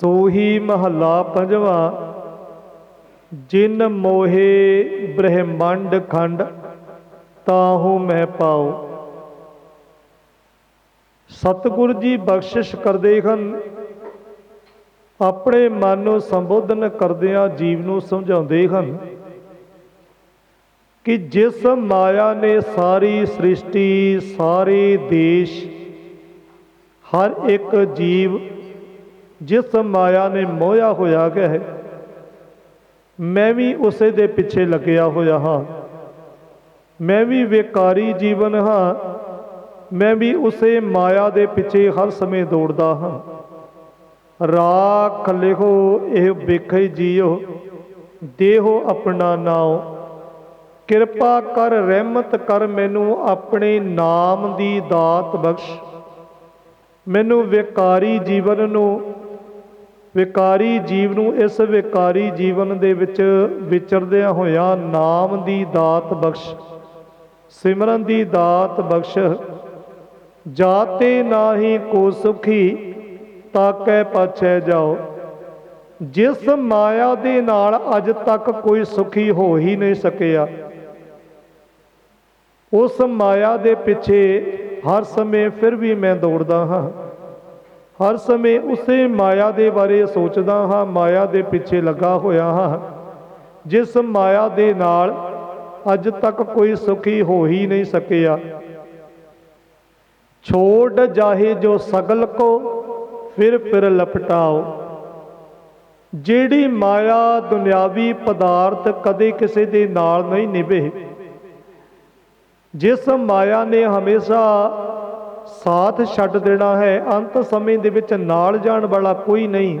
ਸੋਹੀ ਮਹੱਲਾ ਪੰਜਵਾ, ਜਿਨ ਮੋਹੇ ਬ੍ਰਹਮੰਡ ਖੰਡ, ਤਾਹੂ ਮੈਂ ਪਾਉ। ਸਤਿਗੁਰ ਜੀ ਬਖਸ਼ਿਸ਼ ਕਰਦੇ ਹਨ, ਆਪਣੇ ਮਨ ਨੂੰ ਸੰਬੋਧਨ ਕਰਦਿਆਂ ਜੀਵ ਨੂੰ ਸਮਝਾਉਂਦੇ ਹਨ ਕਿ ਜਿਸ ਮਾਇਆ ਨੇ ਸਾਰੀ ਸ੍ਰਿਸ਼ਟੀ, ਸਾਰੇ ਦੇਸ਼, ਹਰ ਇੱਕ ਜੀਵ ਜਿਸ ਮਾਇਆ ਨੇ ਮੋਹਿਆ ਹੋਇਆ ਹੈ, ਮੈਂ ਵੀ ਉਸੇ ਦੇ ਪਿੱਛੇ ਲੱਗਿਆ ਹੋਇਆ ਹਾਂ। ਮੈਂ ਵੀ ਵਿਕਾਰੀ ਜੀਵਨ ਹਾਂ। ਮੈਂ ਵੀ ਉਸੇ ਮਾਇਆ ਦੇ ਪਿੱਛੇ ਹਰ ਸਮੇਂ ਦੌੜਦਾ ਹਾਂ। ਰਾਖ ਲਿਖੋ ਇਹ ਵੇਖੇ ਜੀਓ, ਦੇਹੋ ਆਪਣਾ ਨਾਉ। ਕਿਰਪਾ ਕਰ, ਰਹਿਮਤ ਕਰ, ਮੈਨੂੰ ਆਪਣੇ ਨਾਮ ਦੀ ਦਾਤ ਬਖਸ਼। ਮੈਨੂੰ ਵਿਕਾਰੀ ਜੀਵਨ ਨੂੰ ਵਿਕਾਰੀ ਜੀਵ ਨੂੰ ਇਸ ਵਿਕਾਰੀ ਜੀਵਨ ਦੇ ਵਿੱਚ ਵਿਚਰਦਿਆਂ ਹੋਇਆਂ ਨਾਮ ਦੀ ਦਾਤ ਬਖਸ਼, ਸਿਮਰਨ ਦੀ ਦਾਤ ਬਖਸ਼, ਜਾਤੇ ਨਾਹੀ ਕੋ ਸੁਖੀ ਤਾਕੈ ਪਾਛੈ ਜਾਓ। ਜਿਸ ਮਾਇਆ ਦੇ ਨਾਲ ਅੱਜ ਤੱਕ ਕੋਈ ਸੁਖੀ ਹੋ ਹੀ ਨਹੀਂ ਸਕਿਆ, ਉਸ ਮਾਇਆ ਦੇ ਪਿੱਛੇ ਹਰ ਸਮੇਂ ਫਿਰ ਵੀ ਮੈਂ ਦੌੜਦਾ ਹਾਂ। ਹਰ ਸਮੇਂ ਉਸੇ ਮਾਇਆ ਦੇ ਬਾਰੇ ਸੋਚਦਾ ਹਾਂ, ਮਾਇਆ ਦੇ ਪਿੱਛੇ ਲੱਗਾ ਹੋਇਆ ਹਾਂ। ਜਿਸ ਮਾਇਆ ਦੇ ਨਾਲ ਅੱਜ ਤੱਕ ਕੋਈ ਸੁਖੀ ਹੋ ਹੀ ਨਹੀਂ ਸਕਿਆ। ਛੋੜ ਜਾਹੇ ਜੋ ਸਗਲ ਕੋ, ਫਿਰ ਫਿਰ ਲਪਟਾਓ। ਜਿਹੜੀ ਮਾਇਆ ਦੁਨਿਆਵੀ ਪਦਾਰਥ ਕਦੇ ਕਿਸੇ ਦੇ ਨਾਲ ਨਹੀਂ ਨਿਭੇ। ਜਿਸ ਮਾਇਆ ਨੇ ਹਮੇਸ਼ਾ ਸਾਥ ਛੱਡ ਦੇਣਾ ਹੈ, ਅੰਤ ਸਮੇਂ ਦੇ ਵਿੱਚ ਨਾਲ ਜਾਣ ਵਾਲਾ ਕੋਈ ਨਹੀਂ।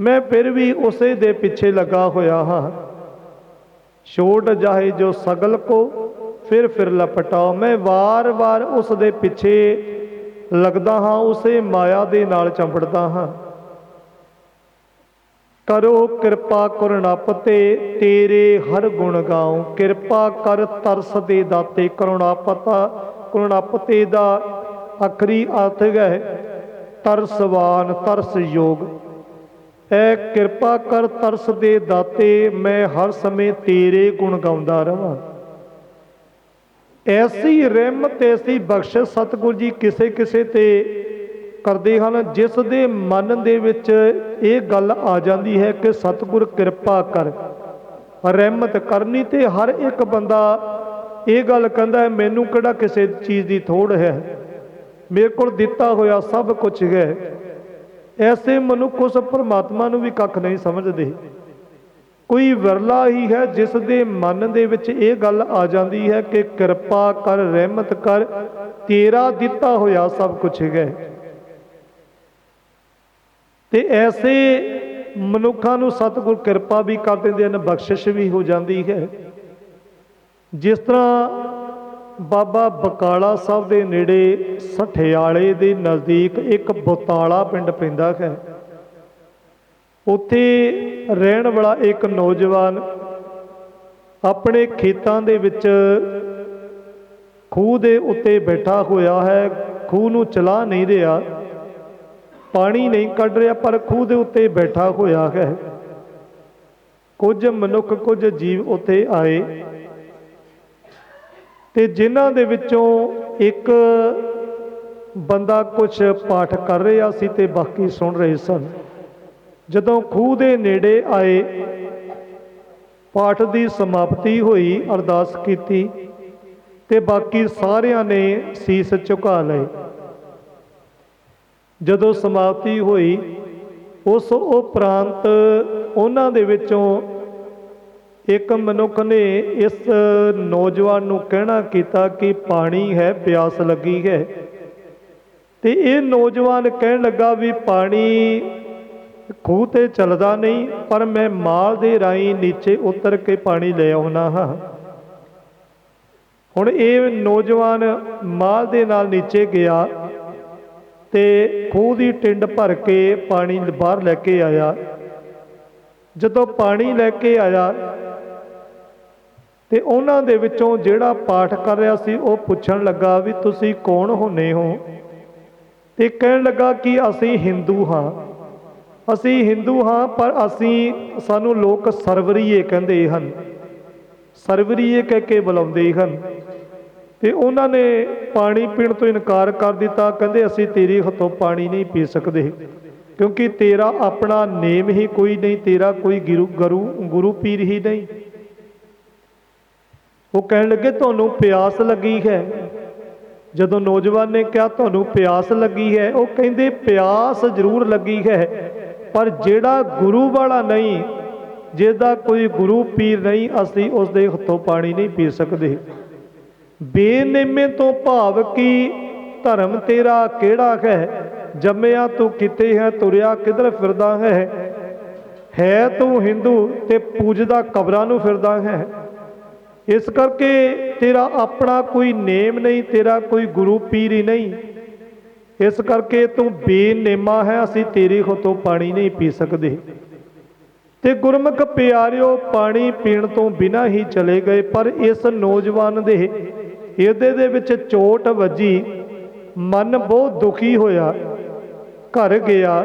ਮੈਂ ਫਿਰ ਵੀ ਉਸੇ ਦੇ ਪਿੱਛੇ ਲੱਗਾ ਹੋਇਆ ਹਾਂ। ਛੋਟ ਜਾਏ ਜੋ ਸਗਲ ਕੋ, ਫਿਰ ਫਿਰ ਲਪਟਾਓ। ਮੈਂ ਵਾਰ-ਵਾਰ ਉਸ ਦੇ ਪਿੱਛੇ ਲੱਗਦਾ ਹਾਂ, ਉਸੇ ਮਾਇਆ ਦੇ ਨਾਲ ਚੰਬੜਦਾ ਹਾਂ। ਕਰੋ ਕਿਰਪਾ ਕਰੁਣਾਪ ਤੇ ਤੇਰੇ ਹਰ ਗੁਣ ਗਾਉ। ਕਿਰਪਾ ਕਰ ਤਰਸ ਦੇ ਦਾਤੇ ਕਰੁਣਾਪਤਾ। ਕਰੁਣਾਪਤੇ ਦਾ ਅਖਰੀ ਅਰਥ ਹੈ ਤਰਸਵਾਨ ਤਰਸ ਯੋਗ। ਐ ਕਿਰਪਾ ਕਰ ਤਰਸ ਦੇ ਦਾਤੇ, ਮੈਂ ਹਰ ਸਮੇਂ ਤੇਰੇ ਗੁਣ ਗਾਉਂਦਾ ਰਵਾਂ। ਐਸੀ ਰਹਿਮਤ, ਐਸੀ ਬਖਸ਼ਿਸ਼ ਸਤਿਗੁਰ ਜੀ ਕਿਸੇ ਕਿਸੇ ਤੇ ਕਰਦੇ ਹਨ, ਜਿਸ ਦੇ ਮਨ ਦੇ ਵਿੱਚ ਇਹ ਗੱਲ ਆ ਜਾਂਦੀ ਹੈ ਕਿ ਸਤਿਗੁਰ ਕਿਰਪਾ ਕਰ। ਰਹਿਮਤ ਕਰਨੀ ਤੇ ਹਰ ਇੱਕ ਬੰਦਾ ਇਹ ਗੱਲ ਕਹਿੰਦਾ ਹੈ, ਮੈਨੂੰ ਕਿਹੜਾ ਕਿਸੇ ਚੀਜ਼ ਦੀ ਥੋੜ ਹੈ? ਮੇਰੇ ਕੋਲ ਦਿੱਤਾ ਹੋਇਆ ਸਭ ਕੁਝ ਹੈ। ਐਸੇ ਮਨੁੱਖ ਉਸ ਪਰਮਾਤਮਾ ਨੂੰ ਵੀ ਕੱਖ ਨਹੀਂ ਸਮਝਦੇ। ਕੋਈ ਵਰਲਾ ਹੀ ਹੈ, ਜਿਸ ਦੇ ਮਨ ਦੇ ਵਿੱਚ ਇਹ ਗੱਲ ਆ ਜਾਂਦੀ ਹੈ ਕਿ ਕਿਰਪਾ ਕਰ, ਰਹਿਮਤ ਕਰ, ਤੇਰਾ ਦਿੱਤਾ ਹੋਇਆ ਸਭ ਕੁਝ ਹੈ। ਤੇ ਐਸੇ ਮਨੁੱਖਾਂ ਨੂੰ ਸਤਿਗੁਰ ਕਿਰਪਾ ਵੀ ਕਰ ਦਿੰਦੇ ਹਨ, ਬਖਸ਼ਿਸ਼ ਵੀ ਹੋ ਜਾਂਦੀ ਹੈ। ਜਿਸ ਤਰ੍ਹਾਂ ਬਾਬਾ ਬਕਾਲਾ ਸਾਹਿਬ ਦੇ ਨੇੜੇ ਸਠਿਆਲੇ ਦੇ ਨਜ਼ਦੀਕ ਇੱਕ ਬੋਤਾਲਾ ਪਿੰਡ ਪੈਂਦਾ ਹੈ। ਉੱਥੇ ਰਹਿਣ ਵਾਲਾ ਇੱਕ ਨੌਜਵਾਨ ਆਪਣੇ ਖੇਤਾਂ ਦੇ ਵਿੱਚ ਖੂਹ ਦੇ ਉੱਤੇ ਬੈਠਾ ਹੋਇਆ ਹੈ। ਖੂਹ ਨੂੰ ਚਲਾ ਨਹੀਂ ਰਿਹਾ, ਪਾਣੀ ਨਹੀਂ ਕੱਢ ਰਿਹਾ, ਪਰ ਖੂਹ ਦੇ ਉੱਤੇ ਬੈਠਾ ਹੋਇਆ ਹੈ। ਕੁਝ ਮਨੁੱਖ, ਕੁਝ ਜੀਵ ਉੱਥੇ ਆਏ। ਤੇ ਜਿਨ੍ਹਾਂ ਦੇ ਵਿੱਚੋਂ ਇੱਕ ਬੰਦਾ ਕੁਝ ਪਾਠ ਕਰ ਰਿਹਾ ਸੀ ਤੇ ਬਾਕੀ ਸੁਣ ਰਹੇ ਸਨ। ਜਦੋਂ ਖੂਹ ਦੇ ਨੇੜੇ ਆਏ, ਪਾਠ ਦੀ ਸਮਾਪਤੀ ਹੋਈ, ਅਰਦਾਸ ਕੀਤੀ ਤੇ ਬਾਕੀ ਸਾਰਿਆਂ ਨੇ ਸੀਸ ਝੁਕਾ ਲਏ। ਜਦੋਂ ਸਮਾਪਤੀ ਹੋਈ, ਉਸ ਉਹ ਉਹਨਾਂ ਦੇ ਵਿੱਚੋਂ ਇੱਕ ਮਨੁੱਖ ਨੇ ਇਸ ਨੌਜਵਾਨ ਨੂੰ ਕਹਿਣਾ ਕੀਤਾ ਕਿ ਪਾਣੀ ਹੈ, ਪਿਆਸ ਲੱਗੀ ਹੈ। ਤੇ ਇਹ ਨੌਜਵਾਨ ਕਹਿਣ ਲੱਗਾ ਵੀ ਪਾਣੀ ਖੂਹ ਤੇ ਚੱਲਦਾ ਨਹੀਂ, ਪਰ ਮੈਂ ਮਾਲ ਦੇ ਰਾਹੀਂ ਨੀਚੇ ਉਤਰ ਕੇ ਪਾਣੀ ਲੈ ਆਉਣਾ ਹਾਂ। ਹੁਣ ਇਹ ਨੌਜਵਾਨ ਮਾਲ ਦੇ ਨਾਲ ਨੀਚੇ ਗਿਆ ਤੇ ਖੂਹ ਦੀ ਟਿੰਡ ਭਰ ਕੇ ਪਾਣੀ ਬਾਹਰ ਲੈ ਕੇ ਆਇਆ। ਜਦੋਂ ਪਾਣੀ ਲੈ ਕੇ ਆਇਆ ਤੇ ਉਹਨਾਂ ਦੇ ਵਿੱਚੋਂ ਜਿਹੜਾ ਪਾਠ ਕਰ ਰਿਹਾ ਸੀ, ਉਹ ਪੁੱਛਣ ਲੱਗਾ ਵੀ ਤੁਸੀਂ ਕੌਣ ਹੁੰਨੇ ਹੋ? ਤੇ ਕਹਿਣ ਲੱਗਾ ਕਿ ਅਸੀਂ ਹਿੰਦੂ ਹਾਂ। ਅਸੀਂ ਹਿੰਦੂ ਹਾਂ, ਪਰ ਅਸੀਂ, ਸਾਨੂੰ ਲੋਕ ਸਰਵਰੀਏ ਕਹਿੰਦੇ ਹਨ। ਸਰਵਰੀਏ ਕਹਿ ਕੇ ਬੁਲਾਉਂਦੇ ਹਨ। ਤੇ ਉਹਨਾਂ ਨੇ ਪਾਣੀ ਪੀਣ ਤੋਂ ਇਨਕਾਰ ਕਰ ਦਿੱਤਾ। ਕਹਿੰਦੇ, ਅਸੀਂ ਤੇਰੀ ਹੱਥੋਂ ਪਾਣੀ ਨਹੀਂ ਪੀ ਸਕਦੇ, ਕਿਉਂਕਿ ਤੇਰਾ ਆਪਣਾ ਨੇਮ ਹੀ ਕੋਈ ਨਹੀਂ, ਤੇਰਾ ਕੋਈ ਗੁਰੂ ਗੁਰੂ ਗੁਰੂ ਪੀਰ ਹੀ ਨਹੀਂ। ਉਹ ਕਹਿਣ ਲੱਗੇ, ਤੁਹਾਨੂੰ ਪਿਆਸ ਲੱਗੀ ਹੈ? ਜਦੋਂ ਨੌਜਵਾਨ ਨੇ ਕਿਹਾ, ਤੁਹਾਨੂੰ ਪਿਆਸ ਲੱਗੀ ਹੈ, ਉਹ ਕਹਿੰਦੇ, ਪਿਆਸ ਜ਼ਰੂਰ ਲੱਗੀ ਹੈ, ਪਰ ਜਿਹੜਾ ਗੁਰੂ ਵਾਲਾ ਨਹੀਂ, ਜਿਹਦਾ ਕੋਈ ਗੁਰੂ ਪੀਰ ਨਹੀਂ, ਅਸੀਂ ਉਸ ਦੇ ਹੱਥੋਂ ਪਾਣੀ ਨਹੀਂ ਪੀ ਸਕਦੇ। ਬੇਨੇਮੇ ਤੋਂ ਭਾਵ ਕੀ ਧਰਮ ਤੇਰਾ ਕਿਹੜਾ ਹੈ? ਜੰਮਿਆ ਤੂੰ ਕਿਤੇ ਹੈ? ਤੁਰਿਆ ਕਿਧਰ ਫਿਰਦਾ ਹੈ? ਹੈ ਤੂੰ ਹਿੰਦੂ ਤੇ ਪੂਜਦਾ ਕਬਰਾਂ ਨੂੰ ਫਿਰਦਾ ਹੈ? ਇਸ ਕਰਕੇ ਤੇਰਾ ਆਪਣਾ ਕੋਈ ਨੇਮ ਨਹੀਂ, ਤੇਰਾ ਕੋਈ ਗੁਰੂ ਪੀਰ ਹੀ ਨਹੀਂ। ਇਸ ਕਰਕੇ ਤੂੰ ਬੇਨੇਮਾ ਹੈ, ਅਸੀਂ ਤੇਰੇ ਹੱਥੋਂ ਪਾਣੀ ਨਹੀਂ ਪੀ ਸਕਦੇ। ਤੇ ਗੁਰਮੁਖ ਪਿਆਰਿਓ, ਪਾਣੀ ਪੀਣ ਤੋਂ ਬਿਨਾਂ ਹੀ ਚਲੇ ਗਏ, ਪਰ ਇਸ ਨੌਜਵਾਨ ਦੇ ਇਹਦੇ ਦੇ ਵਿੱਚ ਚੋਟ ਵੱਜੀ, ਮਨ ਬਹੁਤ ਦੁਖੀ ਹੋਇਆ, ਘਰ ਗਿਆ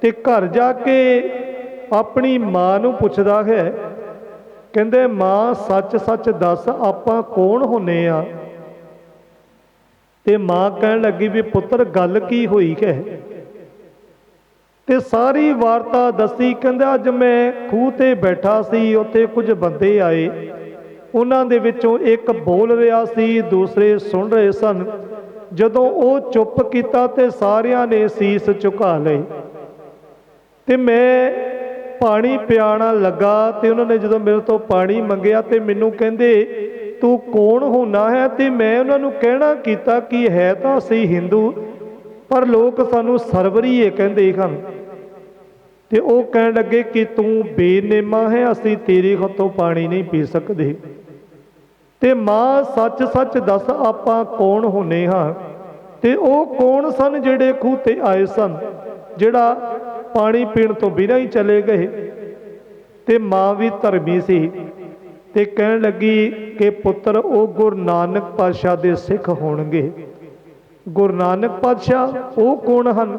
ਤੇ ਘਰ ਜਾ ਕੇ ਆਪਣੀ ਮਾਂ ਨੂੰ ਪੁੱਛਦਾ ਹੈ ਕਹਿੰਦੇ, ਮਾਂ ਸੱਚ ਸੱਚ ਦੱਸ, ਆਪਾਂ ਕੌਣ ਹੁੰਨੇ ਆ? ਤੇ ਮਾਂ ਕਹਿਣ ਲੱਗੀ ਵੀ, ਪੁੱਤਰ, ਗੱਲ ਕੀ ਹੋਈ ਹੈ? ਤੇ ਸਾਰੀ ਵਾਰਤਾ ਦੱਸੀ, ਕਹਿੰਦਾ, ਅੱਜ ਮੈਂ ਖੂਹ ਤੇ ਬੈਠਾ ਸੀ, ਉੱਥੇ ਕੁਝ ਬੰਦੇ ਆਏ। ਉਹਨਾਂ ਦੇ ਵਿੱਚੋਂ ਇੱਕ ਬੋਲ ਰਿਹਾ ਸੀ, ਦੂਸਰੇ ਸੁਣ ਰਹੇ ਸਨ। ਜਦੋਂ ਉਹ ਚੁੱਪ ਕੀਤਾ ਤੇ ਸਾਰਿਆਂ ਨੇ ਸੀਸ ਝੁਕਾ ਲਏ। ਤੇ ਮੈਂ ਪਾਣੀ ਪਿਆਣਾ ਲੱਗਾ ਤੇ ਉਹਨਾਂ ਨੇ ਜਦੋਂ ਮੇਰੇ ਤੋਂ ਪਾਣੀ ਮੰਗਿਆ ਤੇ ਮੈਨੂੰ ਕਹਿੰਦੇ, ਤੂੰ ਕੌਣ ਹੋਣਾ ਹੈ? ਤੇ ਮੈਂ ਉਹਨਾਂ ਨੂੰ ਕਹਿਣਾ ਕੀਤਾ ਕਿ ਹੈ ਤਾਂ ਅਸੀਂ ਹਿੰਦੂ ਪਰ ਲੋਕ ਸਾਨੂੰ ਸਰਵਰੀਏ ਕਹਿੰਦੇ ਹਨ। ਤੇ ਉਹ ਕਹਿਣ ਲੱਗੇ ਕਿ ਤੂੰ ਬੇਨੇਮਾ ਹੈ, ਅਸੀਂ ਤੇਰੇ ਹੱਥੋਂ ਪਾਣੀ ਨਹੀਂ ਪੀ ਸਕਦੇ। ਤੇ ਮਾਂ ਸੱਚ ਸੱਚ ਦੱਸ ਆਪਾਂ ਕੌਣ ਹੁੰਨੇ ਹਾਂ? ਤੇ ਉਹ ਕੌਣ ਸਨ ਜਿਹੜੇ ਖੂਹ ਤੇ ਆਏ ਸਨ? ਜਿਹੜਾ ਪਾਣੀ ਪੀਣ ਤੋਂ ਬਿਨਾਂ ਹੀ ਚਲੇ ਗਏ। ਤੇ ਮਾਂ ਵੀ ਧਰਮੀ ਸੀ ਤੇ ਕਹਿਣ ਲੱਗੀ ਕਿ ਪੁੱਤਰ, ਉਹ ਗੁਰੂ ਨਾਨਕ ਪਾਤਸ਼ਾਹ ਦੇ ਸਿੱਖ ਹੋਣਗੇ। ਗੁਰੂ ਨਾਨਕ ਪਾਤਸ਼ਾਹ, ਉਹ ਕੌਣ ਹਨ?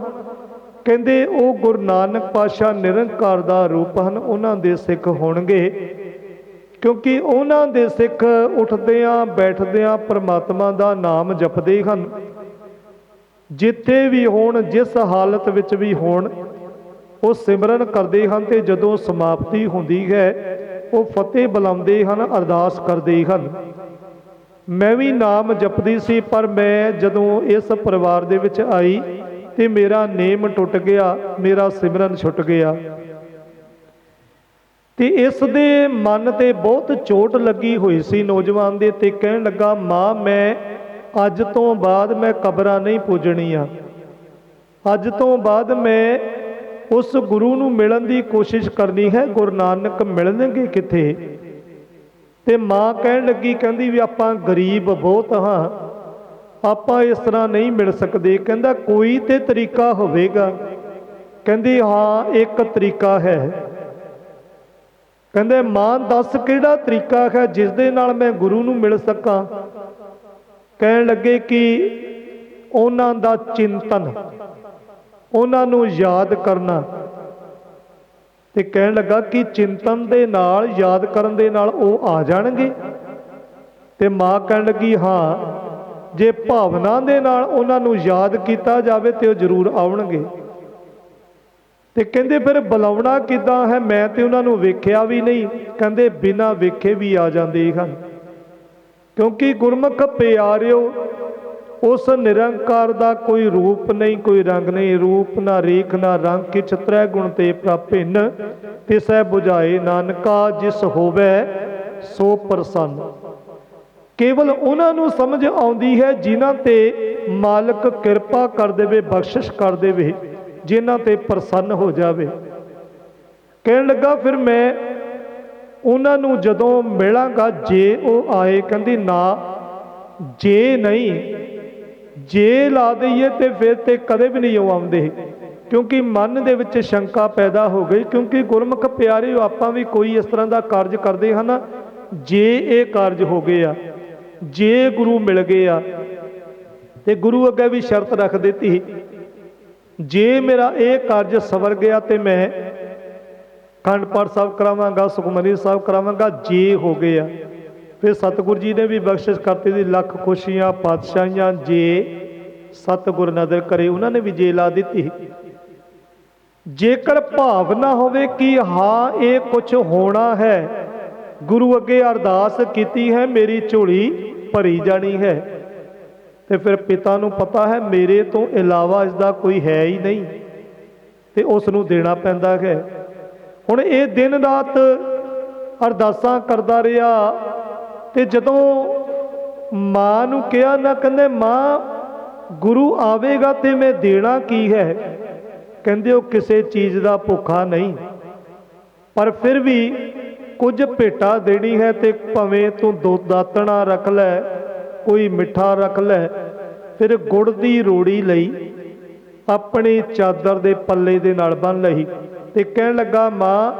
ਕਹਿੰਦੇ ਉਹ ਗੁਰੂ ਨਾਨਕ ਪਾਤਸ਼ਾਹ ਨਿਰੰਕਾਰ ਦਾ ਰੂਪ ਹਨ, ਉਹਨਾਂ ਦੇ ਸਿੱਖ ਹੋਣਗੇ। ਕਿਉਂਕਿ ਉਹਨਾਂ ਦੇ ਸਿੱਖ ਉੱਠਦਿਆਂ, ਬੈਠਦਿਆਂ ਪ੍ਰਮਾਤਮਾ ਦਾ ਨਾਮ ਜਪਦੇ ਹਨ। ਜਿੱਥੇ ਵੀ ਹੋਣ, ਜਿਸ ਹਾਲਤ ਵਿੱਚ ਵੀ ਹੋਣ ਉਹ ਸਿਮਰਨ ਕਰਦੇ ਹਨ ਤੇ ਜਦੋਂ ਸਮਾਪਤੀ ਹੁੰਦੀ ਹੈ, ਉਹ ਫਤਿਹ ਬੁਲਾਉਂਦੇ ਹਨ, ਅਰਦਾਸ ਕਰਦੇ ਹਨ। ਮੈਂ ਵੀ ਨਾਮ ਜਪਦੀ ਸੀ, ਪਰ ਮੈਂ ਜਦੋਂ ਇਸ ਪਰਿਵਾਰ ਦੇ ਵਿੱਚ ਆਈ ਤੇ ਮੇਰਾ ਨੇਮ ਟੁੱਟ ਗਿਆ, ਮੇਰਾ ਸਿਮਰਨ ਛੁੱਟ ਗਿਆ। ਤੇ ਇਸ ਦੇ ਮਨ ਤੇ ਬਹੁਤ ਚੋਟ ਲੱਗੀ ਹੋਈ ਸੀ ਨੌਜਵਾਨ ਦੇ ਤੇ ਕਹਿਣ ਲੱਗਾ, ਮਾਂ, ਮੈਂ ਅੱਜ ਤੋਂ ਬਾਅਦ ਮੈਂ ਕਬਰਾਂ ਨਹੀਂ ਪੂਜਣੀਆਂ। ਅੱਜ ਤੋਂ ਬਾਅਦ ਮੈਂ ਉਸ ਗੁਰੂ ਨੂੰ ਮਿਲਣ ਦੀ ਕੋਸ਼ਿਸ਼ ਕਰਨੀ ਹੈ। ਗੁਰੂ ਨਾਨਕ ਮਿਲਣਗੇ ਕਿੱਥੇ? ਤੇ ਮਾਂ ਕਹਿਣ ਲੱਗੀ, ਕਹਿੰਦੀ ਵੀ ਆਪਾਂ ਗਰੀਬ ਬਹੁਤ ਹਾਂ। ਆਪਾਂ ਇਸ ਤਰ੍ਹਾਂ ਨਹੀਂ ਮਿਲ ਸਕਦੇ। ਕਹਿੰਦਾ, ਕੋਈ ਤੇ ਤਰੀਕਾ ਹੋਵੇਗਾ। ਕਹਿੰਦੀ, ਹਾਂ, ਇੱਕ ਤਰੀਕਾ ਹੈ। ਕਹਿੰਦੇ, ਮਾਂ, ਦੱਸ ਕਿਹੜਾ ਤਰੀਕਾ ਹੈ ਜਿਸ ਦੇ ਨਾਲ ਮੈਂ ਗੁਰੂ ਨੂੰ ਮਿਲ ਸਕਾਂ? ਕਹਿਣ ਲੱਗੇ ਕਿ ਉਹਨਾਂ ਦਾ ਚਿੰਤਨ। ਉਹਨਾਂ ਨੂੰ ਯਾਦ ਕਰਨਾ। ਤੇ ਕਹਿਣ ਲੱਗਾ ਕਿ ਚਿੰਤਨ ਦੇ ਨਾਲ, ਯਾਦ ਕਰਨ ਦੇ ਨਾਲ ਉਹ ਆ ਜਾਣਗੇ। ਤੇ ਮਾਂ ਕਹਿਣ ਲੱਗੀ, ਹਾਂ, ਜੇ ਭਾਵਨਾ ਦੇ ਨਾਲ ਉਹਨਾਂ ਨੂੰ ਯਾਦ ਕੀਤਾ ਜਾਵੇ ਤੇ ਉਹ ਜ਼ਰੂਰ ਆਉਣਗੇ। ਤੇ ਕਹਿੰਦੇ, ਫਿਰ ਬੁਲਾਉਣਾ ਕਿਦਾਂ ਹੈ? ਮੈਂ ਤੇ ਉਹਨਾਂ ਨੂੰ ਵੇਖਿਆ ਵੀ ਨਹੀਂ। ਕਹਿੰਦੇ, ਬਿਨਾਂ ਵੇਖੇ ਵੀ ਆ ਜਾਂਦੇ ਹਨ। ਕਿਉਂਕਿ ਗੁਰਮੁਖ ਪਿਆਰਿਓ ਉਸ ਨਿਰੰਕਾਰ ਦਾ ਕੋਈ ਰੂਪ ਨਹੀਂ, ਕੋਈ ਰੰਗ ਨਹੀਂ, ਰੂਪ ਨਾ ਰੇਖ ਨਾ ਰੰਗ, ਕਿਛ ਤ੍ਰੈ ਗੁਣ ਤੇ ਪ੍ਰਭਿੰਨ ਤਿਸੈ 부ਝਾਏ ਨਾਨਕਾ, ਜਿਸ ਹੋਵੇ ਸੋ ਪ੍ਰਸੰਨ। ਕੇਵਲ ਉਹਨਾਂ ਨੂੰ ਸਮਝ ਆਉਂਦੀ ਹੈ ਜਿਨ੍ਹਾਂ ਤੇ ਮਾਲਕ ਕਿਰਪਾ ਕਰ ਦੇਵੇ, ਬਖਸ਼ਿਸ਼ ਕਰ ਦੇਵੇ, ਜਿਨ੍ਹਾਂ ਤੇ ਪ੍ਰਸੰਨ ਹੋ ਜਾਵੇ। ਕਹਿਣ ਲੱਗਾ, ਫਿਰ ਮੈਂ ਉਹਨਾਂ ਨੂੰ ਜਦੋਂ ਮਿਲਾਂਗਾ, ਜੇ ਉਹ ਆਏ, ਕਹਿੰਦੀ, ਨਾ, ਜੇ ਨਹੀਂ ਜੇ ਲਾ ਦਈਏ ਤੇ ਫਿਰ ਤੇ ਕਦੇ ਵੀ ਨਹੀਂ ਉਹ ਆਉਂਦੇ। ਕਿਉਂਕਿ ਮਨ ਦੇ ਵਿੱਚ ਸ਼ੰਕਾ ਪੈਦਾ ਹੋ ਗਈ, ਕਿਉਂਕਿ ਗੁਰਮੁਖ ਪਿਆਰੇ ਆਪਾਂ ਵੀ ਕੋਈ ਇਸ ਤਰ੍ਹਾਂ ਦਾ ਕਾਰਜ ਕਰਦੇ ਹਨ ਜੇ ਇਹ ਕਾਰਜ ਹੋ ਗਏ ਆ, ਜੇ ਗੁਰੂ ਮਿਲ ਗਏ ਆ, ਤੇ ਗੁਰੂ ਅੱਗੇ ਵੀ ਸ਼ਰਤ ਰੱਖ ਦਿੱਤੀ। ਜੇ ਮੇਰਾ ਇਹ ਕਾਰਜ ਸਵਰ ਗਿਆ ਤੇ ਮੈਂ ਖੰਡ ਪਾਠ ਸਾਹਿਬ ਕਰਾਵਾਂਗਾ, ਸੁਖਮਨੀ ਸਾਹਿਬ ਕਰਾਵਾਂਗਾ, ਜੇ ਹੋ ਗਏ ਆ ਫਿਰ ਸਤਿਗੁਰੂ ਜੀ ਨੇ ਵੀ ਬਖਸ਼ਿਸ਼ ਕਰਤੀ ਦੀ ਲੱਖ ਖੁਸ਼ੀਆਂ, ਪਾਤਸ਼ਾਹੀਆਂ ਜੇ ਸਤਿਗੁਰ ਨਦਰ ਕਰੇ, ਉਹਨਾਂ ਨੇ ਵੀ ਜੇ ਲਾ ਦਿੱਤੀ। ਜੇਕਰ ਭਾਵਨਾ ਹੋਵੇ ਕਿ ਹਾਂ, ਇਹ ਕੁਝ ਹੋਣਾ ਹੈ, ਗੁਰੂ ਅੱਗੇ ਅਰਦਾਸ ਕੀਤੀ ਹੈ, ਮੇਰੀ ਝੋਲੀ ਭਰੀ ਜਾਣੀ ਹੈ। ਤੇ ਫਿਰ ਪਿਤਾ ਨੂੰ ਪਤਾ ਹੈ, ਮੇਰੇ ਤੋਂ ਇਲਾਵਾ ਇਸ ਦਾ ਕੋਈ ਹੈ ਹੀ ਨਹੀਂ, ਤੇ ਉਸ ਨੂੰ ਦੇਣਾ ਪੈਂਦਾ ਹੈ। ਹੁਣ ਇਹ ਦਿਨ ਰਾਤ ਅਰਦਾਸਾਂ ਕਰਦਾ ਰਿਹਾ ਤੇ ਜਦੋਂ ਮਾਂ ਨੂੰ ਕਿਹਾ ਨਾ, ਕਹਿੰਦੇ, ਮਾਂ, ਗੁਰੂ ਆਵੇਗਾ ਤੇ ਮੈਂ ਦੇਣਾ ਕੀ ਹੈ? ਕਹਿੰਦੇ, ਉਹ ਕਿਸੇ ਚੀਜ਼ ਦਾ ਭੁੱਖਾ ਨਹੀਂ। ਪਰ ਫਿਰ ਵੀ ਕੁਝ ਭੇਟਾ ਦੇਣੀ ਹੈ ਤੇ ਭਵੇਂ ਤੂੰ ਦੋ ਦਾਤਣਾ ਰੱਖ ਲੈ, ਕੋਈ ਮਿੱਠਾ ਰੱਖ ਲੈ, ਫਿਰ ਗੁੜ ਦੀ ਰੋੜੀ ਲਈ ਆਪਣੀ ਚਾਦਰ ਦੇ ਪੱਲੇ ਦੇ ਨਾਲ ਬੰਨ ਲਈ ਤੇ ਕਹਿਣ ਲੱਗਾ, ਮਾਂ,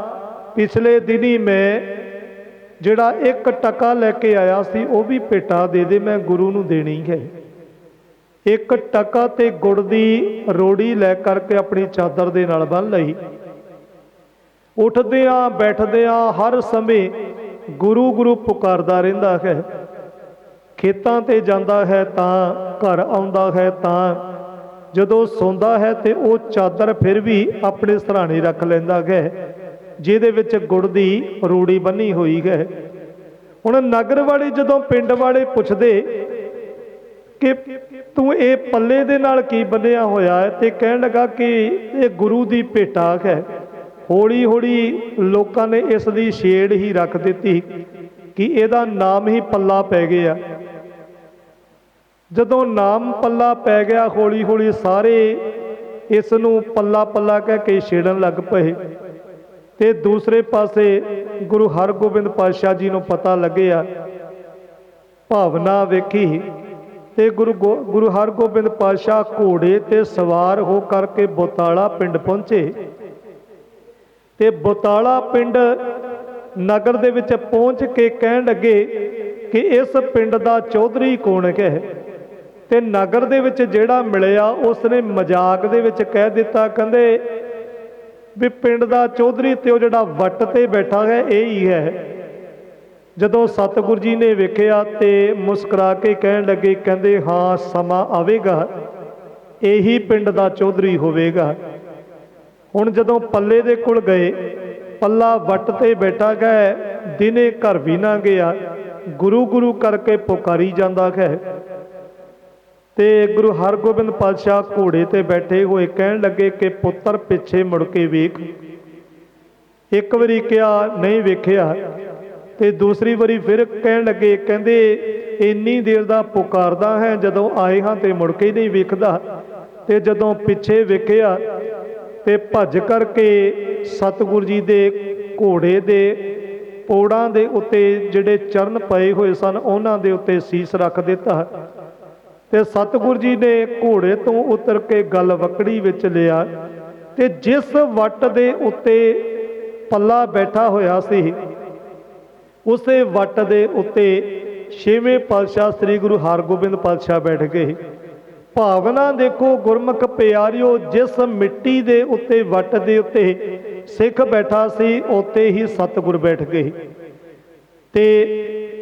ਪਿਛਲੇ ਦਿਨੀ ਮੈਂ ਜਿਹੜਾ ਇੱਕ ਟਕਾ ਲੈ ਕੇ ਆਇਆ ਸੀ, ਉਹ ਵੀ ਭੇਟਾ ਦੇ ਦੇ, ਮੈਂ ਗੁਰੂ ਨੂੰ ਦੇਣੀ ਹੈ। ਇੱਕ ਟਕਾ ਤੇ ਗੁੜ ਦੀ ਰੋੜੀ ਲੈ ਕਰਕੇ ਆਪਣੀ ਚਾਦਰ ਦੇ ਨਾਲ ਬੰਨ ਲਈ। ਉੱਠਦਿਆਂ, ਬੈਠਦਿਆਂ ਹਰ ਸਮੇਂ ਗੁਰੂ ਗੁਰੂ ਪੁਕਾਰਦਾ ਰਹਿੰਦਾ ਹੈ। ਖੇਤਾਂ ਤੇ ਜਾਂਦਾ ਹੈ ਤਾਂ ਘਰ ਆਉਂਦਾ ਹੈ ਤਾਂ ਜਦੋਂ ਸੌਂਦਾ ਹੈ ਤੇ ਉਹ ਚਾਦਰ ਫਿਰ ਵੀ ਆਪਣੇ ਸਰਾਣੇ ਰੱਖ ਲੈਂਦਾ ਹੈ। ਜਿਹਦੇ ਵਿੱਚ ਗੁੜ ਦੀ ਰੂੜੀ ਬੰਨੀ ਹੋਈ ਹੈ। ਹੁਣ ਨਗਰ ਵਾਲੇ ਜਦੋਂ ਪਿੰਡ ਵਾਲੇ ਪੁੱਛਦੇ ਕਿ ਤੂੰ ਇਹ ਪੱਲੇ ਦੇ ਨਾਲ ਕੀ ਬੰਨਿਆ ਹੋਇਆ ਹੈ ਤੇ ਕਹਿਣ ਲੱਗਾ ਕਿ ਇਹ ਗੁਰੂ ਦੀ ਭੇਟਾ ਹੈ। ਹੌਲੀ ਹੌਲੀ ਲੋਕਾਂ ਨੇ ਇਸ ਦੀ ਛੇੜ ਹੀ ਰੱਖ ਦਿੱਤੀ ਕਿ ਇਹਦਾ ਨਾਮ ਹੀ ਪੱਲਾ ਪੈ ਗਿਆ। ਜਦੋਂ ਨਾਮ ਪੱਲਾ ਪੈ ਗਿਆ ਹੌਲੀ ਹੌਲੀ ਸਾਰੇ ਇਸ ਨੂੰ ਪੱਲਾ ਪੱਲਾ ਕਹਿ ਕੇ ਛੇੜਨ ਲੱਗ ਪਏ। ਤੇ ਦੂਸਰੇ ਪਾਸੇ ਗੁਰੂ ਹਰਗੋਬਿੰਦ ਪਾਤਸ਼ਾਹ ਜੀ ਨੂੰ ਪਤਾ ਲੱਗਿਆ ਭਾਵਨਾ ਵੇਖੀ ਤੇ ਗੁਰੂ ਗੋ- ਗੁਰੂ ਹਰਗੋਬਿੰਦ ਪਾਤਸ਼ਾਹ ਘੋੜੇ ਤੇ ਸਵਾਰ ਹੋ ਕਰਕੇ ਬੋਤਾਲਾ ਪਿੰਡ ਪਹੁੰਚੇ। ਤੇ ਬੋਤਾਲਾ ਪਿੰਡ ਨਗਰ ਦੇ ਵਿੱਚ ਪਹੁੰਚ ਕੇ ਕਹਿਣ ਲੱਗੇ ਕਿ ਇਸ ਪਿੰਡ ਦਾ ਚੌਧਰੀ ਕੌਣ ਹੈ? ਤੇ ਨਗਰ ਦੇ ਵਿੱਚ ਜਿਹੜਾ ਮਿਲਿਆ ਉਸ ਨੇ ਮਜ਼ਾਕ ਦੇ ਵਿੱਚ ਕਹਿ ਦਿੱਤਾ, ਕਹਿੰਦੇ ਵੀ ਪਿੰਡ ਦਾ ਚੌਧਰੀ ਤੇ ਉਹ ਜਿਹੜਾ ਵੱਟ ਤੇ ਬੈਠਾ ਹੈ, ਇਹ ਹੀ ਹੈ। ਜਦੋਂ ਸਤਿਗੁਰੂ ਜੀ ਨੇ ਵੇਖਿਆ ਤੇ ਮੁਸਕਰਾ ਕੇ ਕਹਿਣ ਲੱਗੇ, ਕਹਿੰਦੇ, ਹਾਂ, ਸਮਾਂ ਆਵੇਗਾ। ਇਹੀ ਪਿੰਡ ਦਾ ਚੌਧਰੀ ਹੋਵੇਗਾ। ਹੁਣ ਜਦੋਂ ਪੱਲੇ ਦੇ ਕੋਲ ਗਏ, ਪੱਲਾ ਵੱਟ ਤੇ ਬੈਠਾ ਗਿਆ ਦਿਨੇ ਘਰ ਵੀ ਨਾ ਗਿਆ। ਗੁਰੂ ਗੁਰੂ ਕਰਕੇ ਪੁਕਾਰੀ ਜਾਂਦਾ ਹੈ। ਤੇ ਗੁਰੂ ਹਰਗੋਬਿੰਦ ਪਾਤਸ਼ਾਹ ਘੋੜੇ ਤੇ ਬੈਠੇ ਹੋਏ ਕਹਿਣ ਲੱਗੇ ਕਿ, ਪੁੱਤਰ, ਪਿੱਛੇ ਮੁੜ ਕੇ ਵੇਖ। ਇੱਕ ਵਾਰੀ ਕਿਹਾ, ਨਹੀਂ ਵੇਖਿਆ। ਤੇ ਦੂਸਰੀ ਵਾਰੀ ਫਿਰ ਕਹਿਣ ਲੱਗੇ, ਕਹਿੰਦੇ, ਇੰਨੀ ਦੇਰ ਦਾ ਪੁਕਾਰਦਾ ਹੈ, ਜਦੋਂ ਆਏ ਹਾਂ ਤੇ ਮੁੜ ਕੇ ਨਹੀਂ ਵੇਖਦਾ। ਤੇ ਜਦੋਂ ਪਿੱਛੇ ਵੇਖਿਆ ਤੇ ਭੱਜ ਕਰਕੇ ਸਤਿਗੁਰੂ ਜੀ ਦੇ ਘੋੜੇ ਦੇ ਪੋੜਾਂ ਦੇ ਉੱਤੇ ਜਿਹੜੇ ਚਰਨ ਪਏ ਹੋਏ ਸਨ, ਉਹਨਾਂ ਦੇ ਉੱਤੇ ਸੀਸ ਰੱਖ ਦਿੱਤਾ। ਤੇ ਸਤਿਗੁਰ ਜੀ ਨੇ ਘੋੜੇ ਤੋਂ ਉਤਰ ਕੇ ਗਲ ਵਕੜੀ ਵਿੱਚ ਲਿਆ ਤੇ ਜਿਸ ਵੱਟ ਦੇ ਉੱਤੇ ਪੱਲਾ ਬੈਠਾ ਹੋਇਆ ਸੀ, ਉਸੇ ਵੱਟ ਦੇ ਉੱਤੇ ਛੇਵੇਂ ਪਾਤਸ਼ਾਹ ਸ੍ਰੀ ਗੁਰੂ ਹਰਗੋਬਿੰਦ ਪਾਤਸ਼ਾਹ ਬੈਠ ਗਏ। ਭਾਵਨਾ ਦੇਖੋ ਗੁਰਮੁਖ ਪਿਆਰਿਓ, ਜਿਸ ਮਿੱਟੀ ਦੇ ਉੱਤੇ ਵੱਟ ਦੇ ਉੱਤੇ ਸਿੱਖ ਬੈਠਾ ਸੀ ਉੱਤੇ ਹੀ ਸਤਿਗੁਰ ਬੈਠ ਗਏ। ਤੇ